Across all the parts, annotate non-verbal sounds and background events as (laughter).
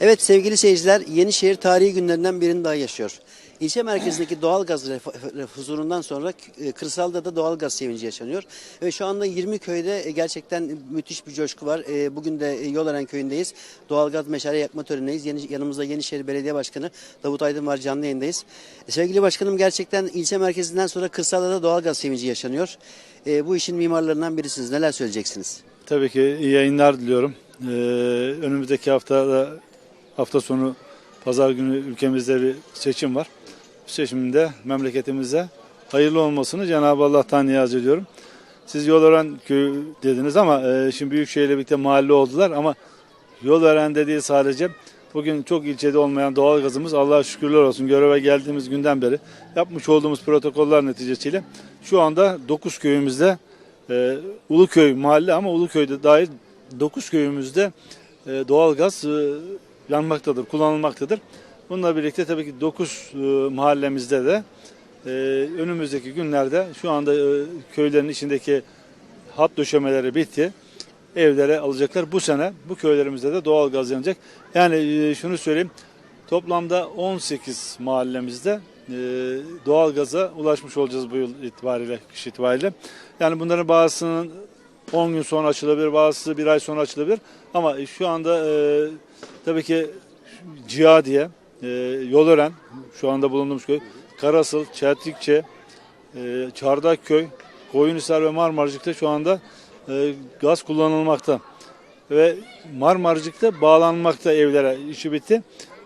Evet sevgili seyirciler Yenişehir tarihi günlerinden birini daha yaşıyor. İlçe merkezindeki doğalgaz ref- huzurundan sonra e, kırsalda da doğalgaz sevinci yaşanıyor. Ve şu anda 20 köyde e, gerçekten müthiş bir coşku var. E, Bugün de Yolaren köyündeyiz. Doğalgaz meşale yakma törenindeyiz. Yanımızda Yenişehir Belediye Başkanı Davut Aydın var canlı yayındayız. Sevgili başkanım gerçekten ilçe merkezinden sonra kırsalda da doğalgaz sevinci yaşanıyor. Bu işin mimarlarından birisiniz. Neler söyleyeceksiniz? Tabii ki iyi yayınlar diliyorum. Önümüzdeki haftada hafta sonu pazar günü ülkemizde bir seçim var. Bu seçimde memleketimize hayırlı olmasını Cenab-ı Allah'tan niyaz ediyorum. Siz Yolören köyü dediniz ama e, şimdi Büyükşehir'le birlikte mahalle oldular ama Yolören'de değil sadece bugün çok ilçede olmayan doğal gazımız Allah'a şükürler olsun göreve geldiğimiz günden beri yapmış olduğumuz protokoller neticesiyle şu anda 9 köyümüzde e, Uluköy mahalle ama Uluköy'de dahil 9 köyümüzde e, doğalgaz e, yanmaktadır, kullanılmaktadır. Bununla birlikte tabii ki 9 e, mahallemizde de e, önümüzdeki günlerde şu anda e, köylerin içindeki hat döşemeleri bitti. Evlere alacaklar. Bu sene bu köylerimizde de doğalgaz yanacak. Yani e, şunu söyleyeyim. Toplamda 18 mahallemizde e, doğalgaza ulaşmış olacağız bu yıl itibariyle, kış itibariyle. Yani bunların bazısının 10 gün sonra açılabilir, bazısı bir ay sonra açılabilir. Ama şu anda e, tabii ki Cihadiye, e, Yolören, şu anda bulunduğumuz köy, Karasıl, Çeltikçe, e, Çardakköy, Koyunhisar ve Marmarcık'ta şu anda e, gaz kullanılmakta. Ve Marmarcık'ta bağlanmakta evlere işi bitti.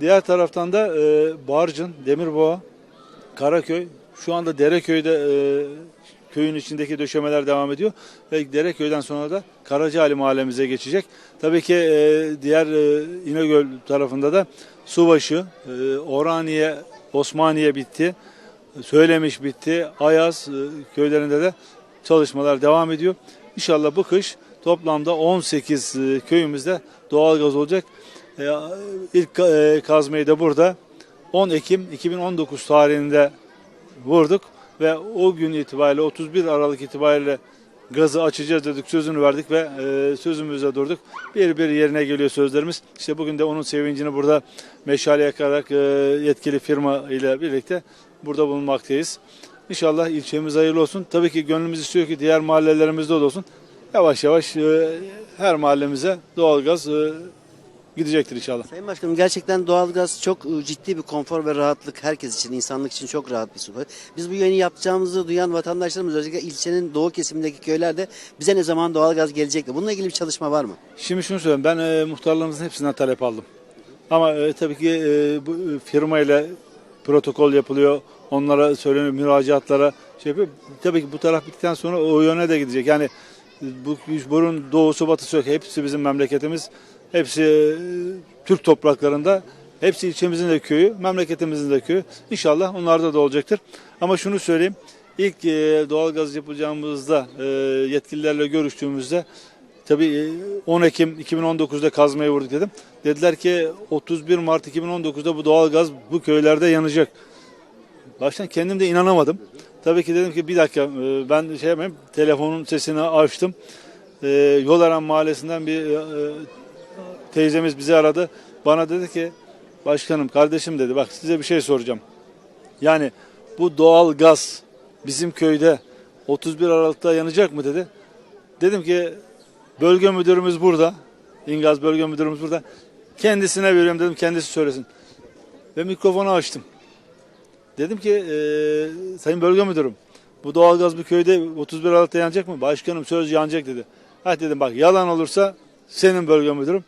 Diğer taraftan da e, Barcın, Demirboğa, Karaköy, şu anda Dereköy'de e, köyün içindeki döşemeler devam ediyor. Ve Dereköy'den sonra da Karacaali mahallemize geçecek. Tabii ki e, diğer e, İnegöl tarafında da Subaşı, e, Oraniye, Osmaniye bitti. Söylemiş bitti. Ayaz e, köylerinde de çalışmalar devam ediyor. İnşallah bu kış toplamda 18 e, köyümüzde doğalgaz olacak. E, İlk e, kazmayı da burada 10 Ekim 2019 tarihinde vurduk ve o gün itibariyle 31 Aralık itibariyle gazı açacağız dedik sözünü verdik ve e, sözümüzde durduk. Bir bir yerine geliyor sözlerimiz. İşte bugün de onun sevincini burada meşale yakarak e, yetkili firma ile birlikte burada bulunmaktayız. İnşallah ilçemiz hayırlı olsun. Tabii ki gönlümüz istiyor ki diğer mahallelerimizde de olsun. Yavaş yavaş e, her mahallemize doğalgaz e, gidecektir inşallah. Sayın Başkanım gerçekten doğalgaz çok e, ciddi bir konfor ve rahatlık herkes için, insanlık için çok rahat bir su. Biz bu yayını yapacağımızı duyan vatandaşlarımız özellikle ilçenin doğu kesimindeki köylerde bize ne zaman doğalgaz gelecek de bununla ilgili bir çalışma var mı? Şimdi şunu söyleyeyim. Ben e, muhtarlarımızın hepsinden talep aldım. Ama e, tabii ki e, bu firma ile protokol yapılıyor. Onlara söyleniyor, müracaatlara şey yapıyor. Tabii ki bu taraf bittikten sonra o yöne de gidecek. Yani bu bunun doğusu batısı yok. Hepsi bizim memleketimiz. Hepsi e, Türk topraklarında. Hepsi ilçemizin de köyü, memleketimizin de köyü. İnşallah onlarda da olacaktır. Ama şunu söyleyeyim. İlk e, doğalgaz yapacağımızda e, yetkililerle görüştüğümüzde Tabii e, 10 Ekim 2019'da kazmayı vurduk dedim. Dediler ki 31 Mart 2019'da bu doğalgaz bu köylerde yanacak. Baştan kendim de inanamadım. Tabii ki dedim ki bir dakika ben şey yapmayayım. Telefonun sesini açtım. Yolaran Mahallesi'nden bir teyzemiz bizi aradı. Bana dedi ki başkanım kardeşim dedi bak size bir şey soracağım. Yani bu doğal gaz bizim köyde 31 Aralık'ta yanacak mı dedi. Dedim ki bölge müdürümüz burada. İngaz bölge müdürümüz burada. Kendisine veriyorum dedim kendisi söylesin. Ve mikrofonu açtım. Dedim ki eee sayın bölge müdürüm bu doğalgaz bu köyde 31 Aralık'ta yanacak mı? Başkanım söz yanacak dedi. Ha dedim bak yalan olursa senin bölge müdürüm.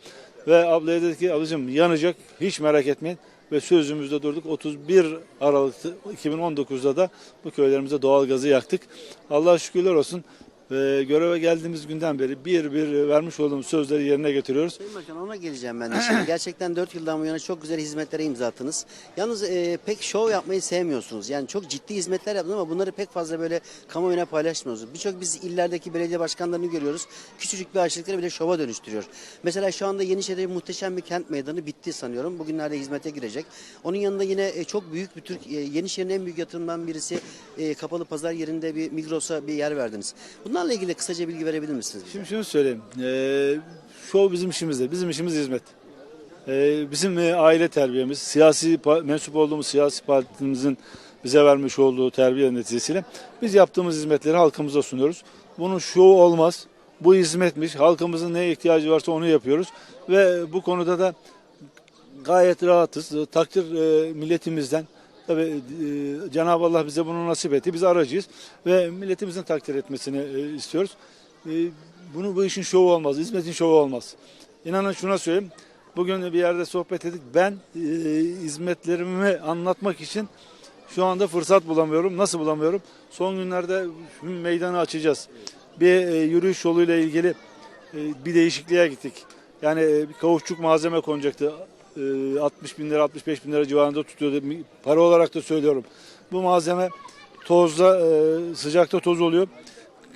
Ve ablaya dedi ki ablacığım yanacak hiç merak etmeyin. Ve sözümüzde durduk. 31 Aralık 2019'da da bu köylerimize doğalgazı yaktık. Allah'a şükürler olsun. Ve göreve geldiğimiz günden beri bir bir vermiş olduğumuz sözleri yerine getiriyoruz. Sayın Başkan ona geleceğim ben de şimdi. (clears throat) Gerçekten 4 yıldan bu yana çok güzel hizmetlere imza attınız. Yalnız e, pek şov yapmayı sevmiyorsunuz. Yani çok ciddi hizmetler yaptınız ama bunları pek fazla böyle kamuoyuna paylaşmıyorsunuz. Birçok biz illerdeki belediye başkanlarını görüyoruz. Küçücük bir aşırılıkları bile şova dönüştürüyor. Mesela şu anda Yenişehir'de muhteşem bir kent meydanı bitti sanıyorum. Bugünlerde hizmete girecek. Onun yanında yine e, çok büyük bir Türk, e, Yenişehir'in en büyük yatırımdan birisi e, kapalı pazar yerinde bir Migros'a bir yer verdiniz. Bunlarla ilgili kısaca bilgi verebilir misiniz? bize? Şimdi şunu söyleyeyim. Ee, şov bizim işimizde. Bizim işimiz hizmet. e, bizim e, aile terbiyemiz, siyasi mensup olduğumuz siyasi partimizin bize vermiş olduğu terbiye neticesiyle biz yaptığımız hizmetleri halkımıza sunuyoruz. Bunun şovu olmaz. Bu hizmetmiş. Halkımızın neye ihtiyacı varsa onu yapıyoruz. Ve bu konuda da gayet rahatız. Takdir e, milletimizden. Tabii e, Cenab-ı Allah bize bunu nasip etti. Biz aracıyız ve milletimizin takdir etmesini e, istiyoruz. E, bunu bu işin şovu olmaz, hizmetin şovu olmaz. İnanın şuna söyleyeyim. Bugün bir yerde sohbet ettik. Ben e, hizmetlerimi anlatmak için şu anda fırsat bulamıyorum. Nasıl bulamıyorum? Son günlerde meydanı açacağız. Bir e, yürüyüş yoluyla ilgili e, bir değişikliğe gittik. Yani e, kavuşçuk malzeme konacaktı. E, 60 bin lira 65 bin lira civarında tutuyordu. Para olarak da söylüyorum. Bu malzeme tozda e, sıcakta toz oluyor.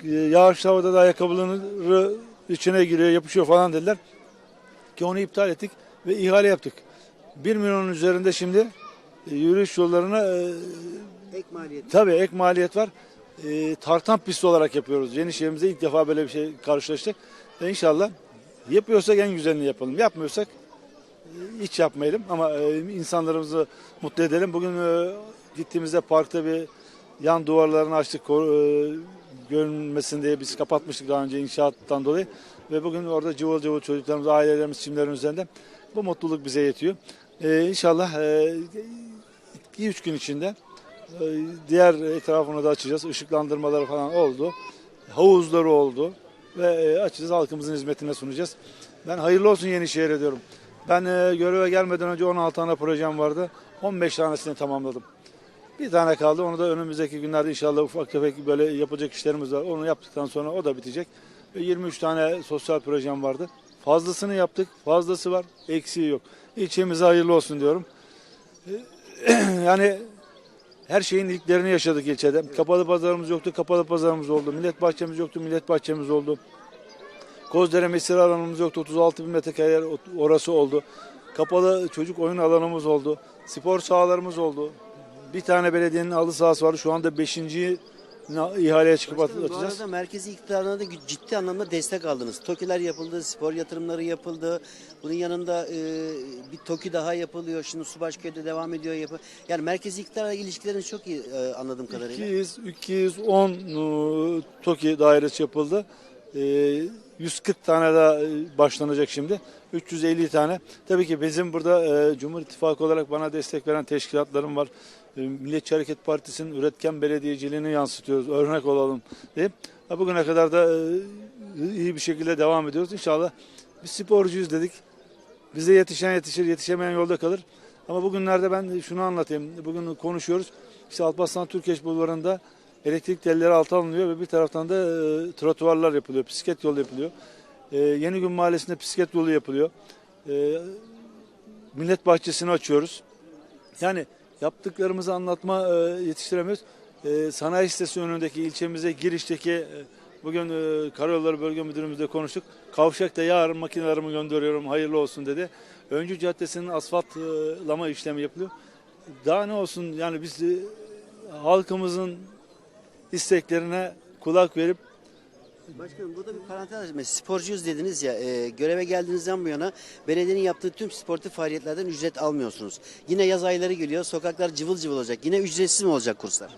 E, Yağışlı havada da ayakkabıları içine giriyor yapışıyor falan dediler. Ki onu iptal ettik ve ihale yaptık. 1 milyonun üzerinde şimdi e, yürüyüş yollarına e, Ek maliyet. Tabii ek maliyet var. Ee, tartan pisti olarak yapıyoruz. Yenişehir'imizde ilk defa böyle bir şey karşılaştık. Ve inşallah yapıyorsak en güzelini yapalım. Yapmıyorsak e, hiç yapmayalım ama e, insanlarımızı mutlu edelim. Bugün e, gittiğimizde parkta bir yan duvarlarını açtık. E, görünmesin diye biz kapatmıştık daha önce inşaattan dolayı. Ve bugün orada cıvıl cıvıl çocuklarımız, ailelerimiz çimlerin üzerinde. Bu mutluluk bize yetiyor. E, inşallah 2-3 gün içinde ee, Diğer etrafını da açacağız. Işıklandırmaları falan oldu. Havuzları oldu. Ve açacağız halkımızın hizmetine sunacağız. Ben hayırlı olsun Yenişehir'e diyorum. Ben e, göreve gelmeden önce 16 tane projem vardı. 15 tanesini tamamladım. Bir tane kaldı. Onu da önümüzdeki günlerde inşallah ufak tefek böyle yapacak işlerimiz var. Onu yaptıktan sonra o da bitecek. Ve 23 tane sosyal projem vardı. Fazlasını yaptık. Fazlası var. Eksiği yok. İlçemize hayırlı olsun diyorum. (clears throat) yani her şeyin ilklerini yaşadık ilçede. Kapalı pazarımız yoktu, kapalı pazarımız oldu. Millet bahçemiz yoktu, millet bahçemiz oldu. Kozdere mesire alanımız yoktu, 36 bin metrekare orası oldu. Kapalı çocuk oyun alanımız oldu. Spor sahalarımız oldu. Bir tane belediyenin halı sahası vardı. Şu anda 5. ihaleye çıkıp Başkanım, bu atacağız. arada merkezi iktidarına da ciddi anlamda destek aldınız. TOKİ'ler yapıldı, spor yatırımları yapıldı. Bunun yanında e, bir TOKİ daha yapılıyor. Şimdi Subaşköy'de devam ediyor yapı. Yani merkezi iktidarla ilişkileriniz çok iyi e, anladığım kadarıyla. 200, 210 e, TOKİ dairesi yapıldı. E, 140 tane daha e, başlanacak şimdi. 350 tane. Tabii ki bizim burada e, Cumhur İttifakı olarak bana destek veren teşkilatlarım var. E, Milliyetçi Hareket Partisi'nin üretken belediyeciliğini yansıtıyoruz. Örnek olalım. Ha, Bugüne kadar da iyi bir şekilde devam ediyoruz. İnşallah biz sporcuyuz dedik. Bize yetişen yetişir, yetişemeyen yolda kalır. Ama bugünlerde ben şunu anlatayım. Bugün konuşuyoruz. İşte Alparslan Türkeş Bulvarı'nda elektrik telleri alta alınıyor ve bir taraftan da e, trotuarlar yapılıyor, bisiklet yolu yapılıyor. E, Yeni Gün Mahallesi'nde bisiklet yolu yapılıyor. E, millet bahçesini açıyoruz. Yani yaptıklarımızı anlatma e, yetiştiremiyoruz. E, sanayi sitesi önündeki ilçemize girişteki e, bugün e, Karayolları Bölge Müdürümüzle konuştuk. Kavşakta yarın makinelerimi gönderiyorum hayırlı olsun dedi. Öncü Caddesi'nin asfaltlama işlemi yapılıyor. Daha ne olsun yani biz e, halkımızın isteklerine kulak verip Başkanım burada bir parantez açayım. Sporcuyuz dediniz ya. e, göreve geldiğinizden bu yana belediyenin yaptığı tüm sportif faaliyetlerden ücret almıyorsunuz. Yine yaz ayları geliyor. Sokaklar cıvıl cıvıl olacak. Yine ücretsiz mi olacak kurslar?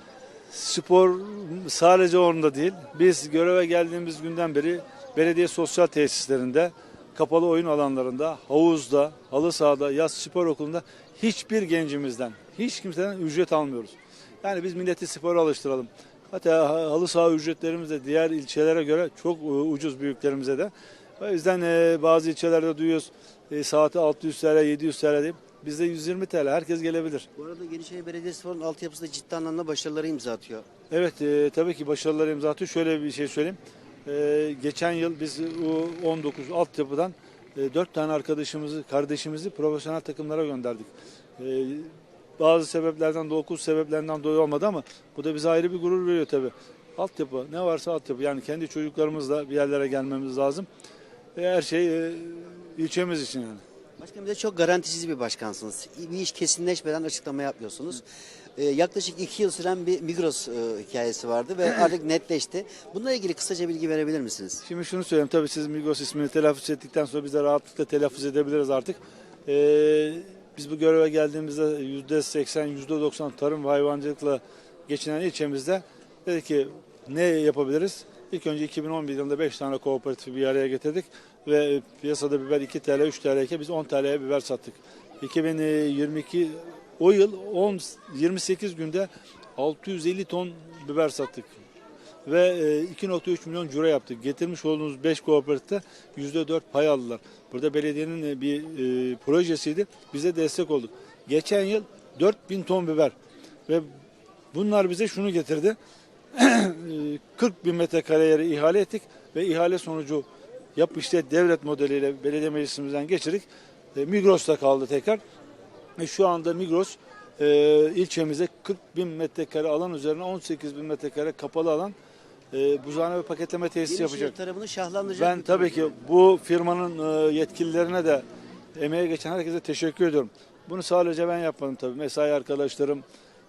Spor sadece orada değil. Biz göreve geldiğimiz günden beri belediye sosyal tesislerinde, kapalı oyun alanlarında, havuzda, halı sahada, yaz spor okulunda hiçbir gencimizden, hiç kimseden ücret almıyoruz. Yani biz milleti spora alıştıralım. Hatta halı saha ücretlerimiz de diğer ilçelere göre çok e, ucuz büyüklerimize de. O yüzden e, bazı ilçelerde duyuyoruz e, saati 600 TL, 700 TL deyip bizde 120 TL. Herkes gelebilir. Bu arada Yenişehir Belediyespor'un altyapısında ciddi anlamda başarıları imza atıyor. Evet e, tabii ki başarılar imza atıyor. Şöyle bir şey söyleyeyim. E, geçen yıl biz o 19 altyapıdan e, 4 tane arkadaşımızı, kardeşimizi profesyonel takımlara gönderdik. E, bazı sebeplerden, 9 sebeplerinden dolayı olmadı ama bu da bize ayrı bir gurur veriyor tabii. Altyapı, ne varsa altyapı. Yani kendi çocuklarımızla bir yerlere gelmemiz lazım. Ve her şey e, ilçemiz için yani. Başkanım bir de çok garantisiz bir başkansınız. Bir iş kesinleşmeden açıklama yapmıyorsunuz. Ee, yaklaşık iki yıl süren bir Migros e, hikayesi vardı ve (clears throat) artık netleşti. Bununla ilgili kısaca bilgi verebilir misiniz? Şimdi şunu söyleyeyim. Tabii siz Migros ismini telaffuz ettikten sonra biz de rahatlıkla telaffuz edebiliriz artık. Ee, biz bu göreve geldiğimizde %80, %90 tarım ve hayvancılıkla geçinen ilçemizde dedik ki ne yapabiliriz? İlk önce 2011 yılında 5 tane kooperatifi bir araya getirdik ve piyasada biber 2 TL, 3 TL iken biz 10 TL'ye biber sattık. 2022 o yıl 10 28 günde 650 ton biber sattık ve e, 2.3 milyon ciro yaptık. Getirmiş olduğumuz 5 kooperatifte %4 pay aldılar. Burada belediyenin e, bir e, projesiydi. Bize destek olduk. Geçen yıl 4000 ton biber ve bunlar bize şunu getirdi. (clears throat) E, 40 bin metrekare yere ihale ettik ve ihale sonucu yap işte devlet modeliyle belediye meclisimizden geçirdik. E, Migros'ta kaldı tekrar. Ve şu anda Migros e, ilçemize 40 bin metrekare alan üzerine 18 bin metrekare kapalı alan e, buzhane ve paketleme tesisi Yenişehir yapacak. tarafını şahlandıracak. Ben bir tabii ki bu firmanın e, yetkililerine de emeğe geçen herkese teşekkür ediyorum. Bunu sadece ben yapmadım tabii. Mesai arkadaşlarım,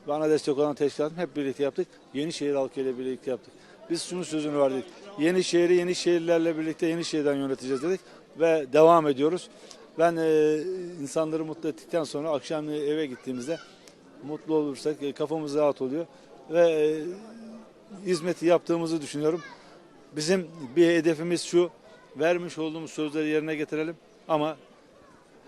bana destek olan teşkilatım hep birlikte yaptık. Yenişehir halkı ile birlikte yaptık. Biz şunu sözünü verdik. Yenişehir'i yeni şehirlerle birlikte Yenişehir'den yöneteceğiz dedik ve devam ediyoruz. Ben e, insanları mutlu ettikten sonra akşam eve gittiğimizde mutlu olursak e, kafamız rahat oluyor ve e, hizmeti yaptığımızı düşünüyorum. Bizim bir hedefimiz şu, vermiş olduğumuz sözleri yerine getirelim ama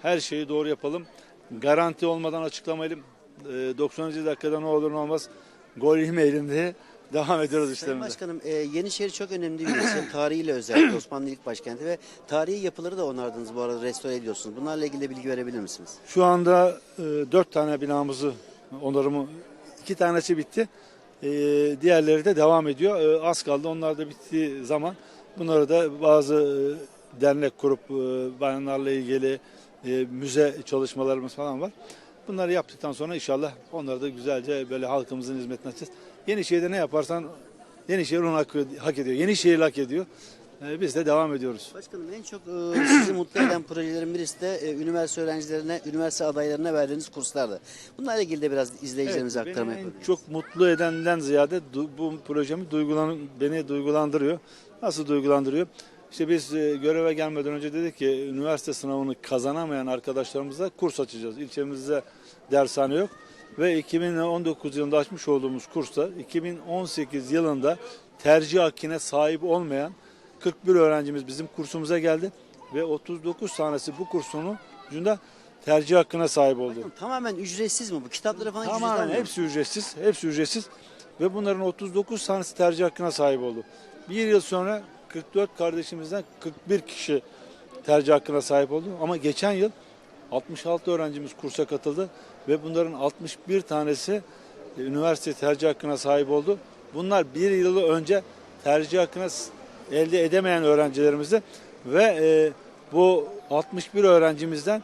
her şeyi doğru yapalım. Garanti olmadan açıklamayalım. E, 90. dakikada ne olur ne olmaz gol yemeyelim diye devam ediyoruz Sayın işlerimize. Başkanım, e, Yenişehir çok önemli bir ilçe. (coughs) Tarihiyle özellikle Osmanlı ilk başkenti ve tarihi yapıları da onardınız bu arada restore ediyorsunuz. Bunlarla ilgili de bilgi verebilir misiniz? Şu anda e, dört tane binamızı onarımı iki tanesi bitti. E, diğerleri de devam ediyor. E, az kaldı. Onlar da bittiği zaman bunları da bazı e, dernek kurup e, bayanlarla ilgili e, müze çalışmalarımız falan var. Bunları yaptıktan sonra inşallah onları da güzelce böyle halkımızın hizmetine açacağız. Yenişehir'de ne yaparsan Yenişehir onu hak, hak ediyor. Yenişehir hak ediyor. E, biz de devam ediyoruz. Başkanım en çok e, (clears throat) sizi mutlu eden projelerin birisi de e, üniversite öğrencilerine, üniversite adaylarına verdiğiniz kurslardı. Bunlarla ilgili de biraz izleyicilerimize Evet, aktarma yapabiliriz. çok mutlu edenden ziyade du- bu projemi duygulan beni duygulandırıyor. Nasıl duygulandırıyor? İşte biz e, göreve gelmeden önce dedik ki üniversite sınavını kazanamayan arkadaşlarımıza kurs açacağız. İlçemizde dershane yok ve 2019 yılında açmış olduğumuz kursta 2018 yılında tercih hakkine sahip olmayan 41 öğrencimiz bizim kursumuza geldi ve 39 tanesi bu kursun ucunda tercih hakkına sahip oldu. Tamamen ücretsiz mi bu? Kitapları falan ücretsiz Tamamen almıyor hepsi ücretsiz. Hepsi ücretsiz. Ve bunların 39 tanesi tercih hakkına sahip oldu. Bir yıl sonra 44 kardeşimizden 41 kişi tercih hakkına sahip oldu. Ama geçen yıl 66 öğrencimiz kursa katıldı ve bunların 61 tanesi e, üniversite tercih hakkına sahip oldu. Bunlar bir yıl önce tercih hakkına elde edemeyen öğrencilerimizdi ve e, bu 61 öğrencimizden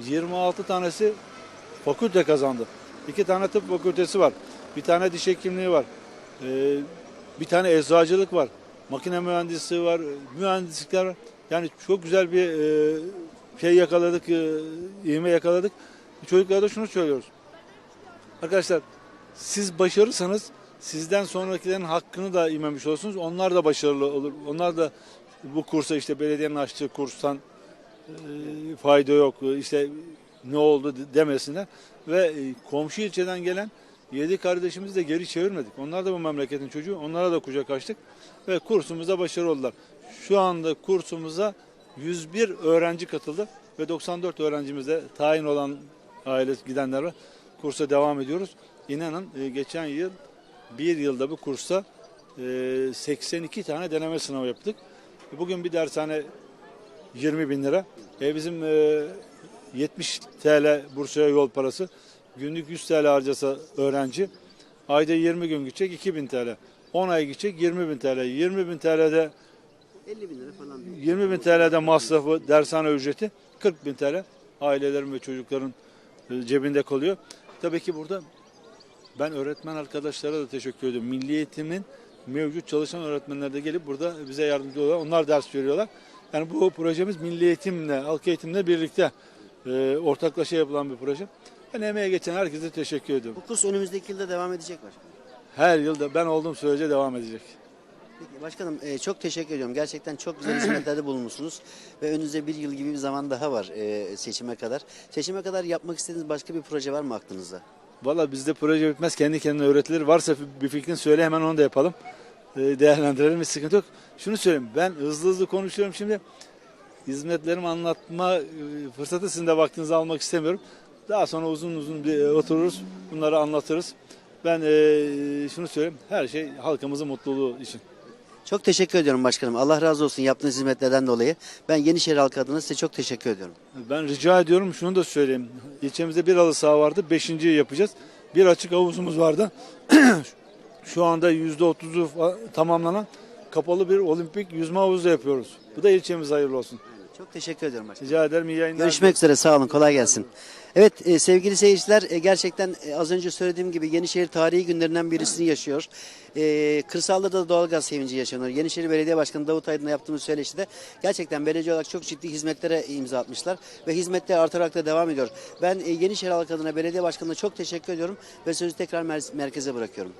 26 tanesi fakülte kazandı. İki tane tıp fakültesi var. Bir tane diş hekimliği var. Ee, bir tane eczacılık var. Makine mühendisliği var. Mühendislikler var. Yani çok güzel bir e, şey yakaladık, e, ivme yakaladık. Çocuklara da şunu söylüyoruz. Arkadaşlar siz başarırsanız sizden sonrakilerin hakkını da yememiş olursunuz. Onlar da başarılı olur. Onlar da bu kursa işte belediyenin açtığı kurstan e, fayda yok. İşte ne oldu demesinler. Ve e, komşu ilçeden gelen yedi kardeşimizi de geri çevirmedik. Onlar da bu memleketin çocuğu. Onlara da kucak açtık. Ve kursumuza başarılı oldular. Şu anda kursumuza 101 öğrenci katıldı. Ve 94 öğrencimizde tayin olan aile gidenler var. Kursa devam ediyoruz. İnanın e, geçen yıl bir yılda bu kursa e, 82 tane deneme sınavı yaptık. Bugün bir dershane 20 bin lira. E bizim e, 70 TL Bursa'ya yol parası. Günlük 100 TL harcasa öğrenci. Ayda 20 gün gidecek 2000 TL. 10 ay gidecek 20 bin TL. 20 bin TL'de 50 bin lira falan. 20 bin TL'de masrafı, dershane ücreti 40 bin TL ailelerin ve çocukların e, cebinde kalıyor. Tabii ki burada ben öğretmen arkadaşlara da teşekkür ediyorum. Milli Eğitim'in mevcut çalışan öğretmenler de gelip burada bize yardımcı oluyorlar. Onlar ders veriyorlar. Yani bu projemiz Milli Eğitim'le, halk eğitimle birlikte e, ortaklaşa yapılan bir proje. Ben emeğe geçen herkese teşekkür ediyorum. Bu kurs önümüzdeki yılda devam edecek var. Her yılda ben olduğum sürece devam edecek. Peki başkanım e, çok teşekkür ediyorum. Gerçekten çok güzel hizmetlerde bulunmuşsunuz. Ve önünüzde bir yıl gibi bir zaman daha var e, seçime kadar. Seçime kadar yapmak istediğiniz başka bir proje var mı aklınızda? Valla bizde proje bitmez. Kendi kendine öğretilir. Varsa bir fikrin söyle hemen onu da yapalım. Ee, değerlendirelim. Hiç sıkıntı yok. Şunu söyleyeyim. Ben hızlı hızlı konuşuyorum şimdi. Hizmetlerimi anlatma e, fırsatı sizin de vaktinizi almak istemiyorum. Daha sonra uzun uzun bir e, otururuz. Bunları anlatırız. Ben e, şunu söyleyeyim. Her şey halkımızın mutluluğu için. Çok teşekkür ediyorum başkanım. Allah razı olsun yaptığınız hizmetlerden dolayı. Ben Yenişehir halkı adına size çok teşekkür ediyorum. Ben rica ediyorum şunu da söyleyeyim. İlçemizde bir halı saha vardı. Beşinciyi yapacağız. Bir açık havuzumuz vardı. (clears throat) Şu anda yüzde otuzu tamamlanan kapalı bir olimpik yüzme havuzu yapıyoruz. Bu da ilçemiz hayırlı olsun. Çok teşekkür ediyorum başkanım. Rica ederim iyi yayınlar. Görüşmek üzere sağ olun kolay gelsin. Evet e, sevgili seyirciler e, gerçekten e, az önce söylediğim gibi Yenişehir tarihi günlerinden birisini yaşıyor. E, kırsalda da doğalgaz sevinci yaşanıyor. Yenişehir Belediye Başkanı Davut Aydın'la yaptığımız söyleşide gerçekten belediye olarak çok ciddi hizmetlere imza atmışlar ve hizmetler artarak da devam ediyor. Ben e, Yenişehir halkı adına belediye başkanına çok teşekkür ediyorum ve sözü tekrar mer- merkeze bırakıyorum.